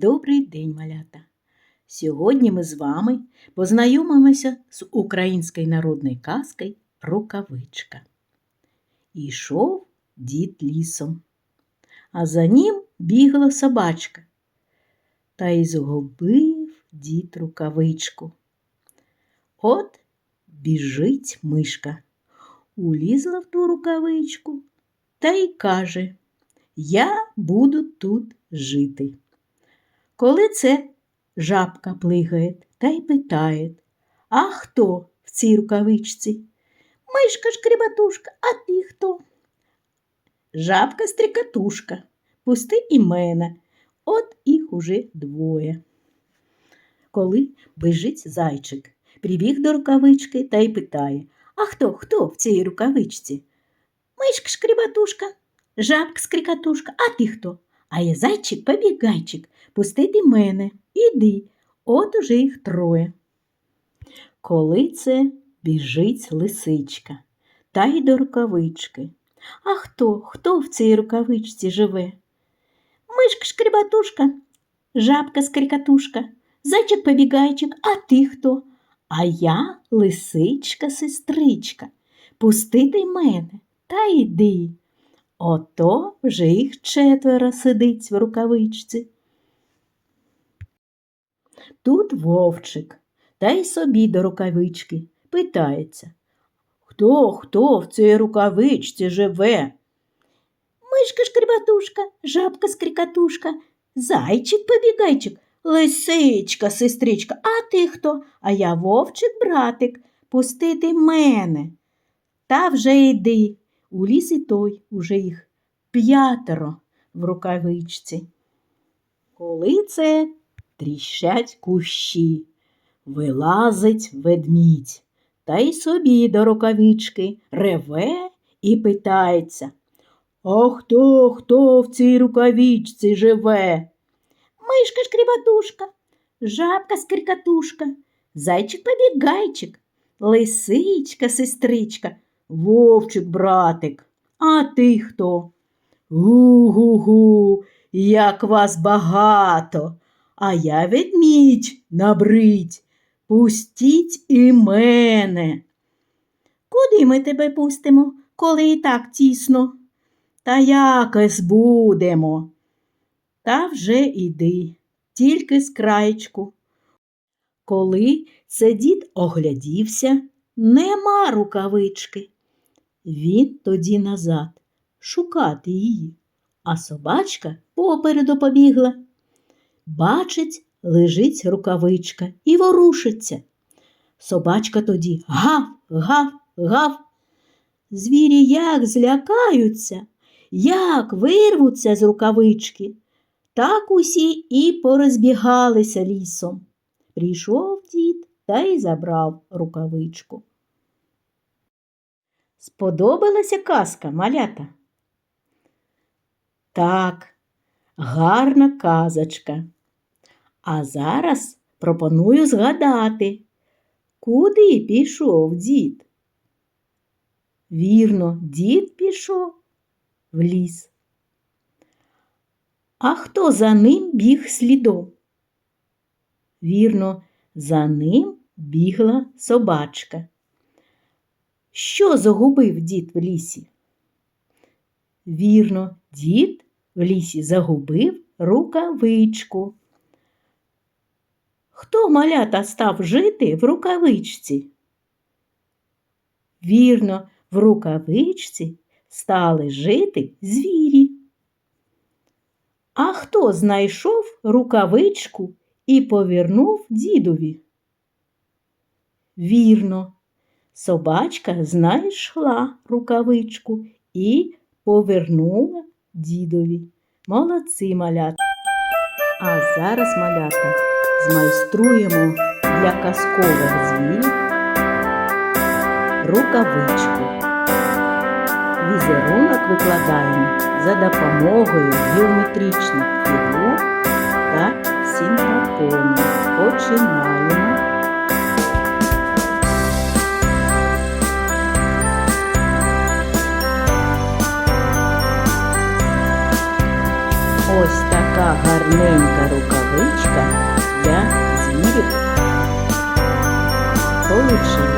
Добрий день, малята! Сьогодні ми з вами познайомимося з українською народною казкою Рукавичка. Ішов дід лісом, а за ним бігла собачка. Та й згубив дід рукавичку. От біжить мишка, улізла в ту рукавичку та й каже Я буду тут жити. Коли це жабка плигає та й питає, а хто в цій рукавичці? Мишка шкрібатушка, а ти хто? Жабка стрікатушка, пусти і мене, от їх уже двоє. Коли бежить зайчик, прибіг до рукавички та й питає, а хто, хто в цій рукавичці? Мишка шкрібатушка, жабка скрикатушка, а ти хто? А я зайчик побігайчик, пустити мене, іди, от уже їх троє. Коли це біжить лисичка, та й до рукавички. А хто, хто в цій рукавичці живе? Мишка шкрібатушка, жабка скрикатушка, зайчик побігайчик, а ти хто? А я лисичка сестричка, пустити мене та йди. Ото вже їх четверо сидить в рукавичці. Тут вовчик, та й собі до рукавички питається. Хто, хто в цій рукавичці живе? Мишка шкрібатушка, жабка скрикатушка, зайчик побігайчик, лисичка, сестричка, а ти хто? А я вовчик, братик, пустити мене. Та вже йди. У ліс і той уже їх п'ятеро в рукавичці. Коли це тріщать кущі, вилазить ведмідь, та й собі до рукавички реве і питається. А хто, хто в цій рукавичці живе? Мишка шкрібатушка, жабка скрикатушка, зайчик побігайчик, лисичка сестричка, вовчик братик. А ти хто? Гу-гу-гу, як вас багато, а я ведмідь набрить. Пустіть і мене. Куди ми тебе пустимо, коли і так тісно? Та якось будемо. Та вже іди, тільки з краєчку. Коли це дід оглядівся, нема рукавички. Він тоді назад шукати її, а собачка попереду побігла. Бачить, лежить рукавичка і ворушиться. Собачка тоді гав, гав, гав. Звірі як злякаються, як вирвуться з рукавички. Так усі і порозбігалися лісом. Прийшов дід та й забрав рукавичку. Сподобалася казка малята? Так, гарна казочка. А зараз пропоную згадати, куди пішов дід? Вірно, дід пішов в ліс. А хто за ним біг слідом? Вірно, за ним бігла собачка. Що загубив дід в лісі? Вірно, дід в лісі загубив рукавичку. Хто малята став жити в рукавичці? Вірно, в рукавичці стали жити звірі. А хто знайшов рукавичку і повернув дідові? Вірно, собачка знайшла рукавичку і повернула дідові. Молодці малята. А зараз малята змайструємо для казкових звірів рукавичку. Візерунок викладаємо за допомогою геометричних фігур та синтепону. Починаємо. Чорненька рукавичка для звірів. Получи.